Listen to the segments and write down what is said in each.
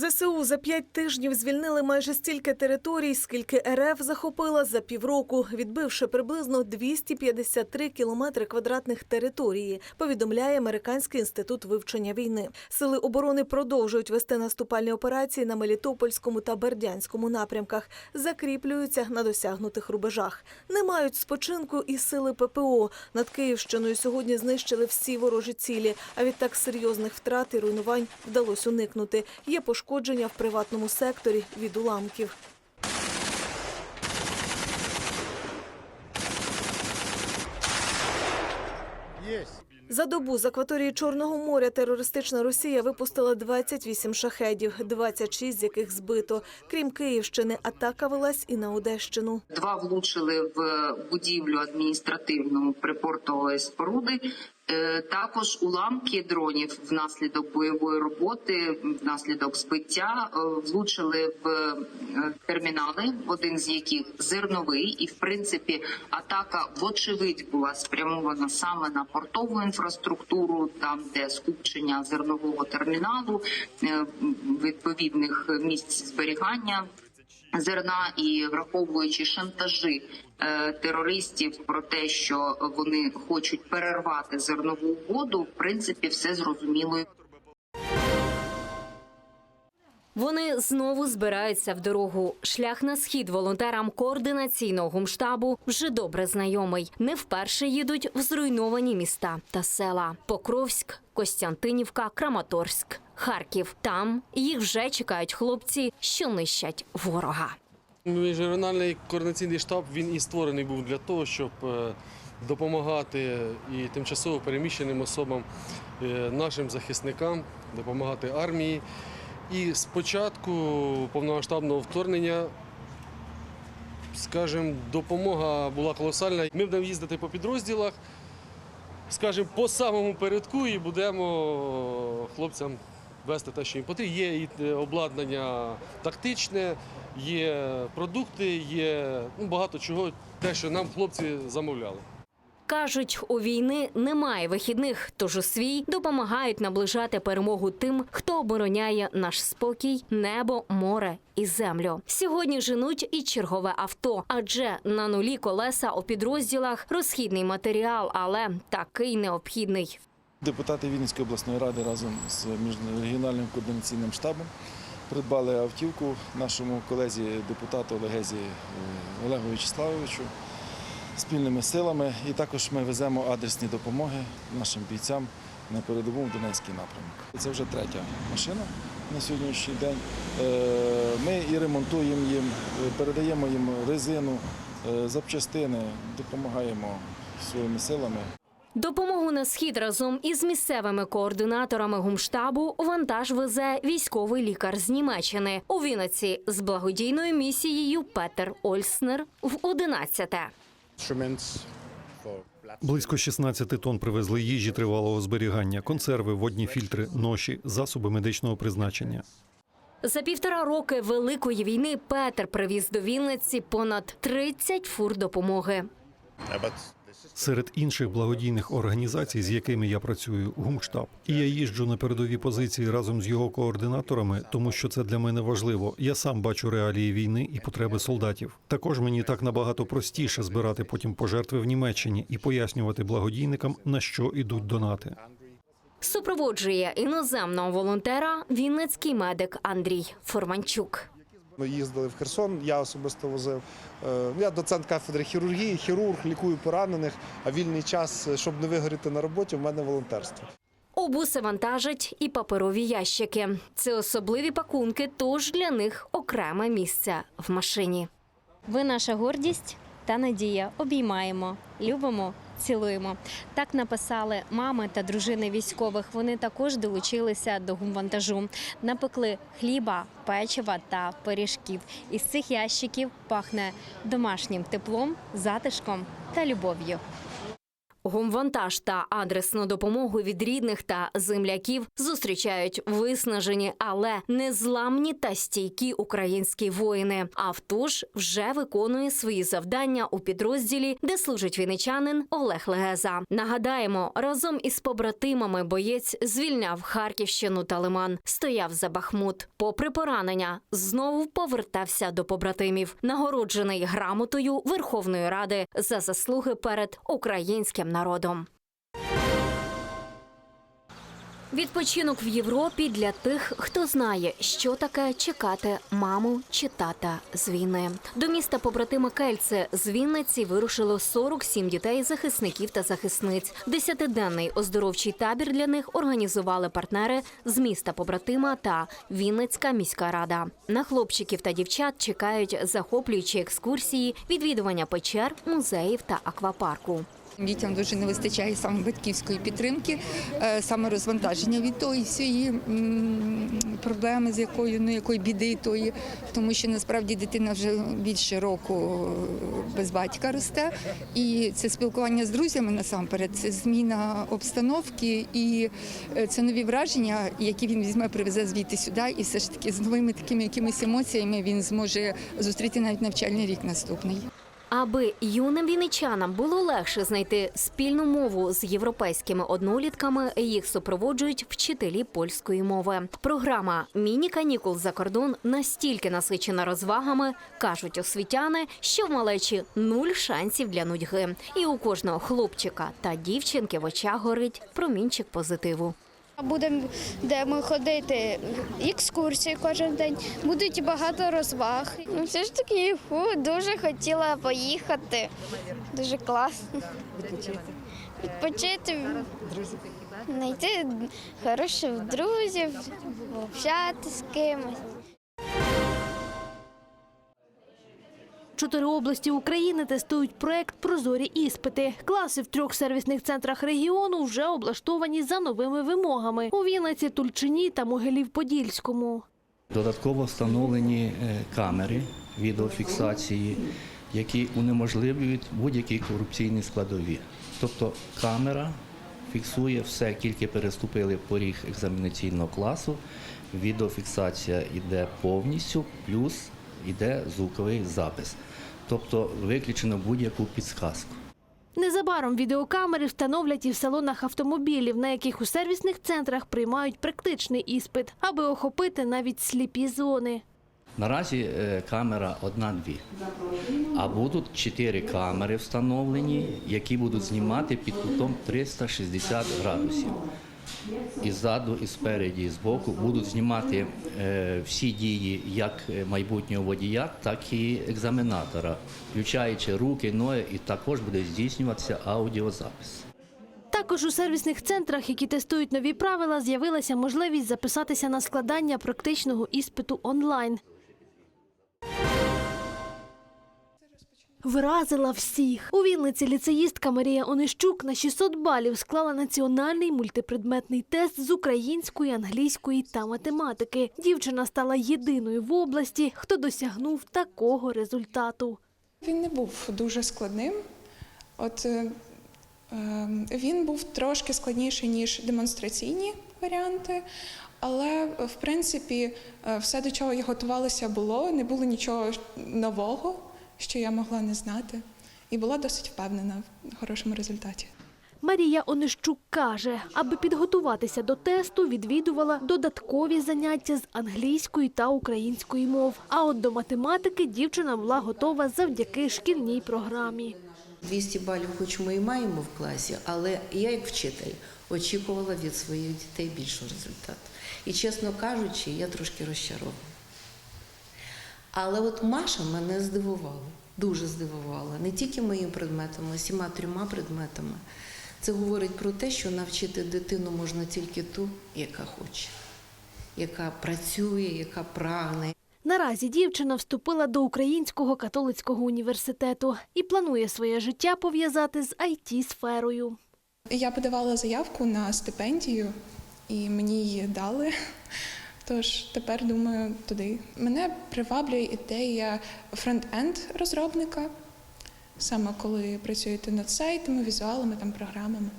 ЗСУ за п'ять тижнів звільнили майже стільки територій, скільки РФ захопила за півроку, відбивши приблизно 253 кілометри квадратних території. Повідомляє Американський інститут вивчення війни. Сили оборони продовжують вести наступальні операції на Мелітопольському та Бердянському напрямках, закріплюються на досягнутих рубежах. Не мають спочинку і сили ППО. Над Київщиною сьогодні знищили всі ворожі цілі. А відтак серйозних втрат і руйнувань вдалося уникнути. Є пошкодження в приватному секторі від уламків. За добу з акваторії Чорного моря терористична Росія випустила 28 шахедів, 26 з яких збито. Крім Київщини, атака велась і на Одещину. Два влучили в будівлю адміністративну припортової споруди. Е, Також уламки дронів внаслідок бойової роботи, внаслідок збиття е, влучили в е, термінали, один з яких зерновий, і в принципі атака вочевидь була спрямована саме на портову інфраструктуру, там де скупчення зернового терміналу, відповідних місць зберігання зерна і враховуючи шантажі е, терористів про те, що вони хочуть перервати зернову угоду, в принципі, все зрозуміло. Вони знову збираються в дорогу. Шлях на схід волонтерам координаційного гумштабу вже добре знайомий. Не вперше їдуть в зруйновані міста та села: Покровськ, Костянтинівка, Краматорськ, Харків. Там їх вже чекають хлопці, що нищать ворога. Міжрегіональний координаційний штаб він і створений був для того, щоб е, допомагати і тимчасово переміщеним особам, е, нашим захисникам, допомагати армії. І з початку повномасштабного вторгнення, скажімо, допомога була колосальна. Ми будемо їздити по підрозділах, скажімо, по самому передку і будемо хлопцям вести те, що їм потрібно. Є і е, обладнання тактичне, є продукти, є ну, багато чого, те, що нам хлопці замовляли. Кажуть, у війни немає вихідних, тож у свій допомагають наближати перемогу тим, хто обороняє наш спокій, небо, море і землю. Сьогодні женуть і чергове авто, адже на нулі колеса у підрозділах розхідний матеріал, але такий необхідний. Депутати Вінницької обласної ради разом з міжрегіональним координаційним штабом придбали автівку нашому колезі депутату Олегезі е, Олегу Вячеславовичу спільними силами. І також ми веземо адресні допомоги нашим бійцям на передову в Донецький напрямок. Це вже третя машина на сьогоднішній день. Е, Ми і ремонтуємо їм, передаємо їм резину, е, запчастини, допомагаємо своїми силами. Допомогу на схід разом із місцевими координаторами гумштабу вантаж везе військовий лікар з Німеччини у Вінниці з благодійною місією Петер Ольснер в 11-те. Близько 16 тонн привезли їжі тривалого зберігання, консерви, водні фільтри, ноші, засоби медичного призначення. За півтора роки великої війни Петер привіз до Вінниці понад 30 фур допомоги. Серед інших благодійних організацій, з якими я працюю, гумштаб. І я їжджу на передові позиції разом з його координаторами, тому що це для мене важливо. Я сам бачу реалії війни і потреби солдатів. Також мені так набагато простіше збирати потім пожертви в Німеччині і пояснювати благодійникам на що ідуть донати. Супроводжує іноземного волонтера вінницький медик Андрій Форманчук. Ми їздили в Херсон, я особисто возив. Е, Я доцент кафедри хірургії, хірург, лікую поранених, а вільний час, щоб не вигоріти на роботі, в мене волонтерство. У буси вантажать і паперові ящики. Це особливі пакунки, тож для них окреме місце в машині. Ви наша гордість та надія. Обіймаємо, любимо, цілуємо. Так написали мами та дружини військових. Вони також долучилися до гумвантажу. Напекли хліба, печива та пиріжків. Із цих ящиків пахне домашнім теплом, затишком та любов'ю. Гумвантаж та адресну допомогу від рідних та земляків зустрічають виснажені, але незламні та стійкі українські воїни. Автуш вже виконує свої завдання у підрозділі, де служить вінничанин Олег Легеза. Нагадаємо, разом із побратимами боєць звільняв Харківщину та Лиман, стояв за Бахмут. Попри поранення, знову повертався до побратимів, нагороджений грамотою Верховної Ради за заслуги перед українським народом. Відпочинок в Європі для тих, хто знає, що таке чекати маму чи тата з війни. До міста побратима Кельце з Вінниці вирушило 47 дітей, захисників та захисниць. Десятиденний оздоровчий табір для них організували партнери з міста побратима та Вінницька міська рада. На хлопчиків та дівчат чекають захоплюючі екскурсії, відвідування печер, музеїв та аквапарку. Дітям дуже не вистачає саме батьківської підтримки, е, саме розвантаження від тої всієї проблеми, з якою ну якої біди тої, тому що насправді дитина вже більше року е, без батька росте, і це спілкування з друзями насамперед, це зміна обстановки і е, це нові враження, які він візьме, привезе звідти сюди, і все ж таки з новими такими якимись емоціями він зможе зустріти навіть навчальний рік наступний. Аби юним вінничанам було легше знайти спільну мову з європейськими однолітками, їх супроводжують вчителі польської мови. Програма Міні-канікул за кордон настільки насичена розвагами, кажуть освітяни, що в малечі нуль шансів для нудьги. І у кожного хлопчика та дівчинки в очах горить промінчик позитиву. Будемо де ми ходити, екскурсії кожен день, будуть багато розваг. Ну, все ж таки, фу, дуже хотіла поїхати. Дуже класно. Відпочити. Знайти хороших друзів, общати з кимось. Чотири області України тестують проект Прозорі іспити. Класи в трьох сервісних центрах регіону вже облаштовані за новими вимогами у Вінниці, Тульчині та Могилів-Подільському. Додатково встановлені е, камери відеофіксації, які унеможливлюють будь-які корупційні складові. Тобто камера фіксує все, тільки переступили поріг екзаменаційного класу. Відеофіксація йде повністю, плюс йде звуковий запис. Тобто виключено будь-яку підсказку. Незабаром відеокамери встановлять і в салонах автомобілів, на яких у сервісних центрах приймають практичний іспит, аби охопити навіть сліпі зони. Наразі е, камера одна-дві. А будуть чотири камери встановлені, які будуть знімати під кутом 360 градусів. І ззаду, і спереді, і збоку будуть знімати е, всі дії як майбутнього водія, так і екзаменатора, включаючи руки, ноги, і також буде здійснюватися аудіозапис. Також у сервісних центрах, які тестують нові правила, з'явилася можливість записатися на складання практичного іспиту онлайн. Вразила всіх. У Вінниці ліцеїстка Марія Онищук на 600 балів склала національний мультипредметний тест з української, англійської та математики. Дівчина стала єдиною в області, хто досягнув такого результату. Він не був дуже складним. От е, е, він був трошки складніший, ніж демонстраційні варіанти, але в принципі е, все, до чого я готувалася, було, не було нічого нового, що я могла не знати, і була досить впевнена в хорошому результаті. Марія Онищук каже, аби підготуватися до тесту, відвідувала додаткові заняття з англійської та української мов. А от до математики дівчина була готова завдяки шкільній програмі. 200 балів, хоч ми і маємо в класі, але я, як вчитель, очікувала від своїх дітей більшого результату. І, чесно кажучи, я трошки розчарована. Але от Маша мене здивувала, дуже здивувала. Не тільки моїм предметом, а всіма трьома предметами. Це говорить про те, що навчити дитину можна тільки ту, яка хоче, яка працює, яка прагне. Наразі дівчина вступила до Українського католицького університету і планує своє життя пов'язати з it сферою Я подавала заявку на стипендію, і мені її дали. Тож тепер думаю туди. Мене приваблює ідея фронт-енд розробника. саме коли працюєте над сайтами, візуалами, там, програмами.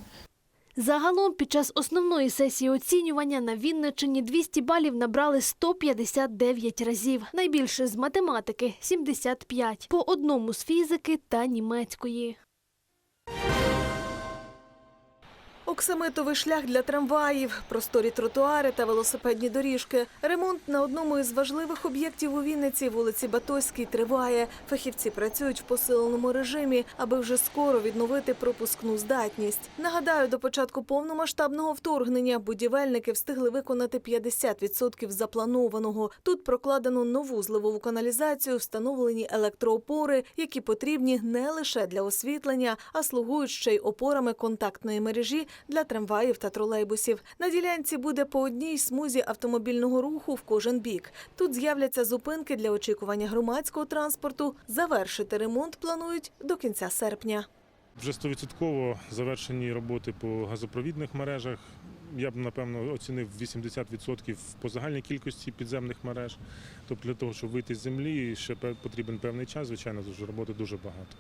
Загалом під час основної сесії оцінювання на Вінниччині 200 балів набрали 159 разів. Найбільше з математики 75, по одному з фізики та німецької. Оксамитовий шлях для трамваїв, просторі тротуари та велосипедні доріжки. Ремонт на одному із важливих об'єктів у Вінниці, вулиці Батойській, триває. Фахівці працюють в посиленому режимі, аби вже скоро відновити пропускну здатність. Нагадаю, до початку повномасштабного вторгнення будівельники встигли виконати 50% запланованого. Тут прокладено нову зливову каналізацію, встановлені електроопори, які потрібні не лише для освітлення, а слугують ще й опорами контактної мережі для трамваїв та тролейбусів. На ділянці буде по одній смузі автомобільного руху в кожен бік. Тут з'являться зупинки для очікування громадського транспорту. Завершити ремонт планують до кінця серпня. Вже 100% завершені роботи по газопровідних мережах. Я б напевно оцінив 80% по загальній кількості підземних мереж. Тобто для того, щоб вийти з землі, ще потрібен певний час, звичайно, роботи дуже багато.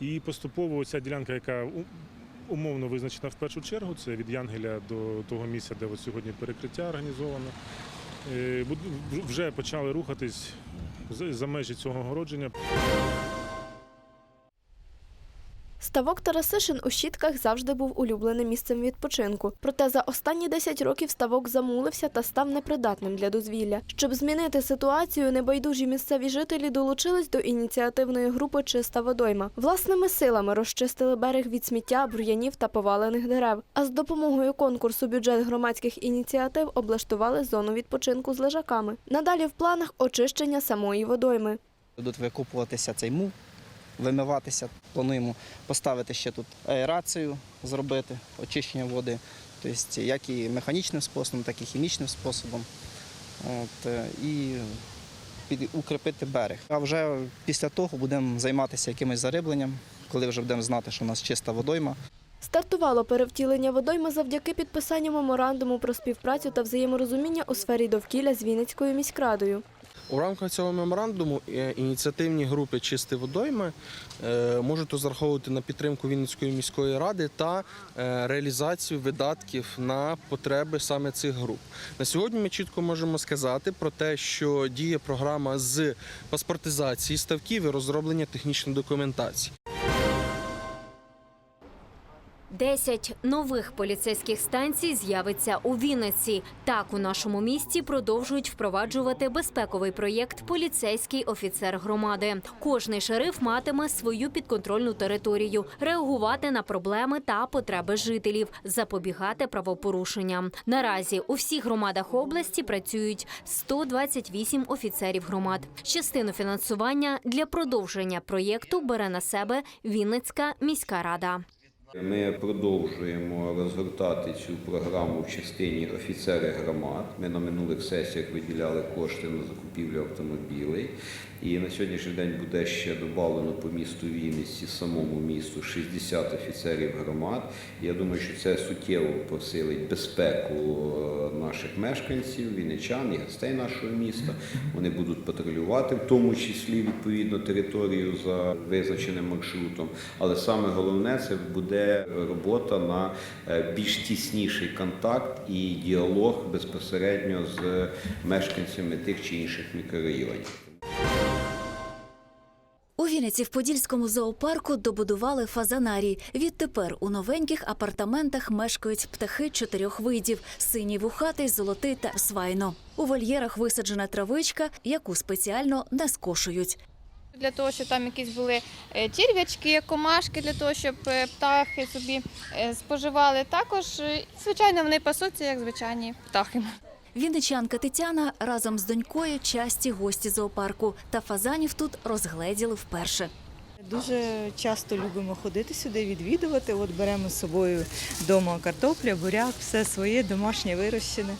І поступово ця ділянка, яка умовно визначена в першу чергу, це від Янгеля до того місця, де от сьогодні перекриття організовано. е, Вже почали рухатись за- за межі цього огородження. Ставок Тарасишин у Щітках завжди був улюбленим місцем відпочинку. Проте за останні 10 років ставок замулився та став непридатним для дозвілля. Щоб змінити ситуацію, небайдужі місцеві жителі долучились до ініціативної групи Чиста водойма. Власними силами розчистили берег від сміття, бур'янів та повалених дерев. А з допомогою конкурсу бюджет громадських ініціатив облаштували зону відпочинку з лежаками. Надалі в планах очищення самої водойми. Будуть викопуватися цей мул, вимиватися. Плануємо поставити ще тут аерацію, зробити, очищення води, тобто як і механічним способом, так і хімічним способом. От, е, і під, укріпити берег. А вже після того будемо займатися якимось зарибленням, коли вже будемо знати, що у нас чиста водойма. Стартувало перевтілення водойми завдяки підписанню меморандуму про співпрацю та взаєморозуміння у сфері довкілля з Вінницькою міськрадою. У рамках цього меморандуму е, ініціативні групи Чисті водойми е, можуть розраховувати на підтримку Вінницької міської ради та е, реалізацію видатків на потреби саме цих груп. На сьогодні ми чітко можемо сказати про те, що діє програма з паспортизації ставків і розроблення технічної документації. Десять нових поліцейських станцій з'явиться у Вінниці. Так у нашому місті продовжують впроваджувати безпековий проєкт Поліцейський офіцер громади. Кожний шериф матиме свою підконтрольну територію, реагувати на проблеми та потреби жителів, запобігати правопорушенням. Наразі у всіх громадах області працюють 128 офіцерів громад. Частину фінансування для продовження проєкту бере на себе Вінницька міська рада. Ми продовжуємо розгортати цю програму в частині офіцери громад. Ми на минулих сесіях виділяли кошти на закупівлю автомобілей. І на сьогоднішній день буде ще додано по місту Вінниці, самому місту 60 офіцерів громад. Я думаю, що це суттєво посилить безпеку е, наших мешканців, вінничан і гостей нашого міста. Вони будуть патрулювати, в тому числі відповідно територію за визначеним маршрутом. Але саме головне це буде робота на е, більш тісніший контакт і діалог безпосередньо з мешканцями тих чи інших мікрорайонів. У Вінниці в Подільському зоопарку добудували фазанарій. Відтепер у новеньких апартаментах мешкають птахи чотирьох видів: синій вухатий, золотий та свайно. У вольєрах висаджена травичка, яку спеціально не скошують. Для того, щоб там якісь були е, тірвячки, комашки, для того, щоб е, птахи собі е, споживали. Також, звичайно, вони пасуться, як звичайні птахи. Вінничанка Тетяна разом з донькою часті гості зоопарку. Та фазанів тут розгледіли вперше. Дуже часто любимо ходити сюди, відвідувати. От беремо з собою вдома картопля, буряк, все своє домашнє вирощене.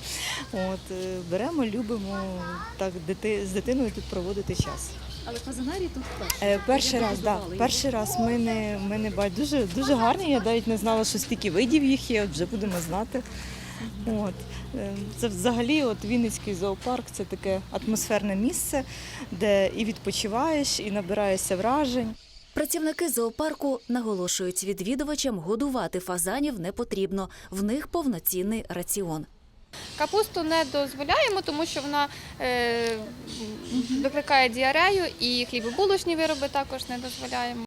От беремо, любимо так дити, з дитиною тут проводити час. Але фазанарій тут вперше. Перший раз, да, перший раз ми не, ми не бачимо. Дуже, дуже гарний. Я навіть не знала, що стільки видів їх є, от вже будемо знати. От. Е, Це взагалі от Вінницький зоопарк це таке атмосферне місце, де і відпочиваєш, і набираєшся вражень. Працівники зоопарку наголошують, відвідувачам годувати фазанів не потрібно. В них повноцінний раціон. Капусту не дозволяємо, тому що вона е, викликає діарею і хлібобулочні вироби також не дозволяємо.